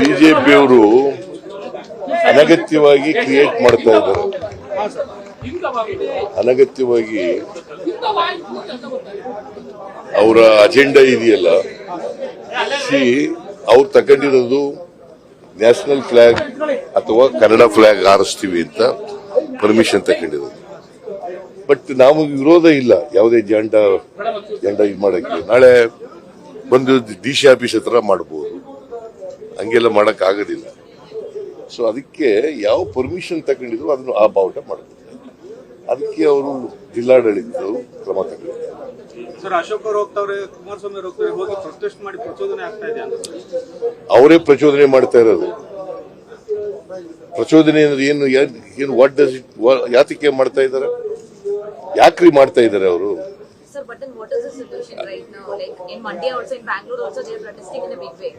ಬಿಜೆಪಿಯವರು ಅನಗತ್ಯವಾಗಿ ಕ್ರಿಯೇಟ್ ಮಾಡ್ತಾ ಇದ್ದಾರೆ. ಅನಗತ್ಯವಾಗಿ ಅವರ ಅಜೆಂಡಾ ಇದೆಯಲ್ಲ. ಸಿ, ಅವ್ರು ತಗೊಂಡಿರೋದು ನ್ಯಾಷನಲ್ ಫ್ಲಾಗ್ ಅಥವಾ ಕನ್ನಡ ಫ್ಲಾಗ್ ಹಾರಿಸ್ತೀವಿ ಅಂತ ಪರ್ಮಿಷನ್ ತಗೊಂಡಿರೋದು. ಬಟ್ ನಾವು ವಿರೋಧ ಇಲ್ಲ. ಯಾವುದೇ ಜಂಡ ಜಂಡ ಇದು ಮಾಡೋಕ್ಕೆ. ನಾಳೆ ಬಂದು ಡಿ ಸಿ ಆಫೀಸ್ ಹತ್ರ ಮಾಡ್ಬೋದು. ಹಂಗೆಲ್ಲ ಮಾಡಕ್ ಆಗೋದಿಲ್ಲ ಸೊ ಅದಕ್ಕೆ ಯಾವ ಪರ್ಮಿಷನ್ ತಗೊಂಡಿದ್ರು ಅದನ್ನು ಆ ಬಾವುಟ ಮಾಡಬೇಕು ಅದಕ್ಕೆ ಅವರು ಜಿಲ್ಲಾಡಳಿತ ಕ್ರಮ ತಗೊಂಡಿದ್ದಾರೆ. ಸರ್ ಅಶೋಕ್ ಅವ್ರು ಹೋಗ್ತಾವ್ರೆ ಕುಮಾರಸ್ವಾಮಿ ಅವ್ರು ಹೋಗ್ತಾರೆ ಹೋಗಿ ಪ್ರೊಟೆಸ್ಟ್ ಮಾಡಿ ಪ್ರಚೋದನೆ ಆಗ್ತಾ ಇದೆ ಅಂತ ಅವರೇ ಪ್ರಚೋದನೆ ಮಾಡ್ತಾ ಇರೋದು. ಪ್ರಚೋದನೆ ಅಂದ್ರೆ ಏನು ಏನು ವಾಟ್ ಡಸ್ ಇಟ್ ಯಾತಕ್ಕೆ ಮಾಡ್ತಾ ಇದ್ದಾರೆ? ಯಾಕ್ರಿ ಮಾಡ್ತಾ ಇದ್ದಾರೆ ಅವರು? Sir, but then what is the situation right now? Like in Monday also, in Bangalore also, they are protesting in a big way.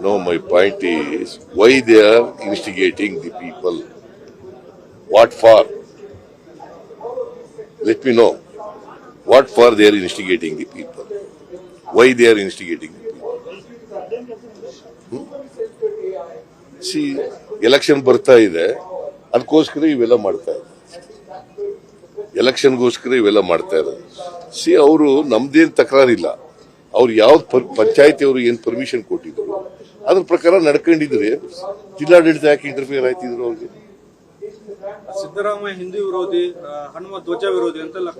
No, my point is why they are instigating the people. What for? Let me know. What for they are instigating the people? Why they are instigating the people? Hmm? See, election ಬರ್ತಾ ಇದೆ ಅದಕ್ಕೋಸ್ಕರ ಇವೆಲ್ಲ ಮಾಡ್ತಾ ಇದೆ ಎಲೆಕ್ಷನ್ಗೋಸ್ಕರ ಇವೆಲ್ಲ ಮಾಡ್ತಾ ಇರೋದು C ಅವರು ನಮ್ದೇನು ತಕರಾರಿಲ್ಲ ಅವ್ರು ಯಾವ್ದು ಪಂಚಾಯತಿ ಅವರು ಏನು ಪರ್ಮಿಷನ್ ಕೊಟ್ಟಿದ್ರು ಅದ್ರ ಪ್ರಕಾರ ನಡ್ಕೊಂಡಿದ್ರೆ ಜಿಲ್ಲಾಡಳಿತ ಯಾಕೆ ಇಂಟರ್ಫಿಯರ್ ಆಯ್ತಿದ್ರು ಅವ್ರಿಗೆ? ಸಿದ್ದರಾಮಯ್ಯ ಹಿಂದೂ ವಿರೋಧಿ ಹನುಮ ಧ್ವಜ ವಿರೋಧಿ ಅಂತೆಲ್ಲ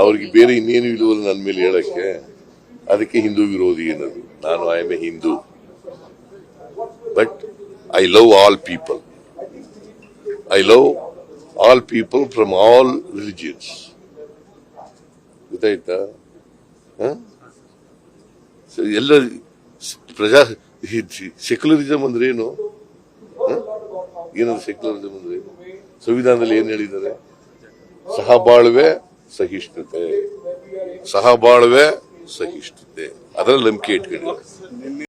ಅವ್ರಿಗೆ ಬೇರೆ ಇನ್ನೇನು ಇಲ್ಲವಲ್ಲ ನನ್ನ ಮೇಲೆ ಹೇಳಕ್ಕೆ ಅದಕ್ಕೆ ಹಿಂದೂ ವಿರೋಧಿ ಏನದು ನಾನು I am a Hindu. But I love all people I love all people from all religions ಗೊತ್ತಾಯ್ತಾ? ಎಲ್ಲ ಪ್ರಜಾ ಸೆಕ್ಯುಲರಿಸಮ್ ಅಂದ್ರೆ ಏನು? ಏನಂದ್ರೆ ಏನದು ಸೆಕ್ಯುಲರಿಸಮ್ ಅಂದ್ರೆ? ಸಂವಿಧಾನದಲ್ಲಿ ಏನ್ ಹೇಳಿದ್ದಾರೆ? ಸಹಬಾಳ್ವೆ ಸಹಿಷ್ಣುತೆ. ಸಹಬಾಳ್ವೆ ಸಹಿಷ್ಣುತೆ. ಅದರಲ್ಲಿ ನಂಬಿಕೆ ಇಟ್ಕೊಂಡಿದ್ದಾರೆ.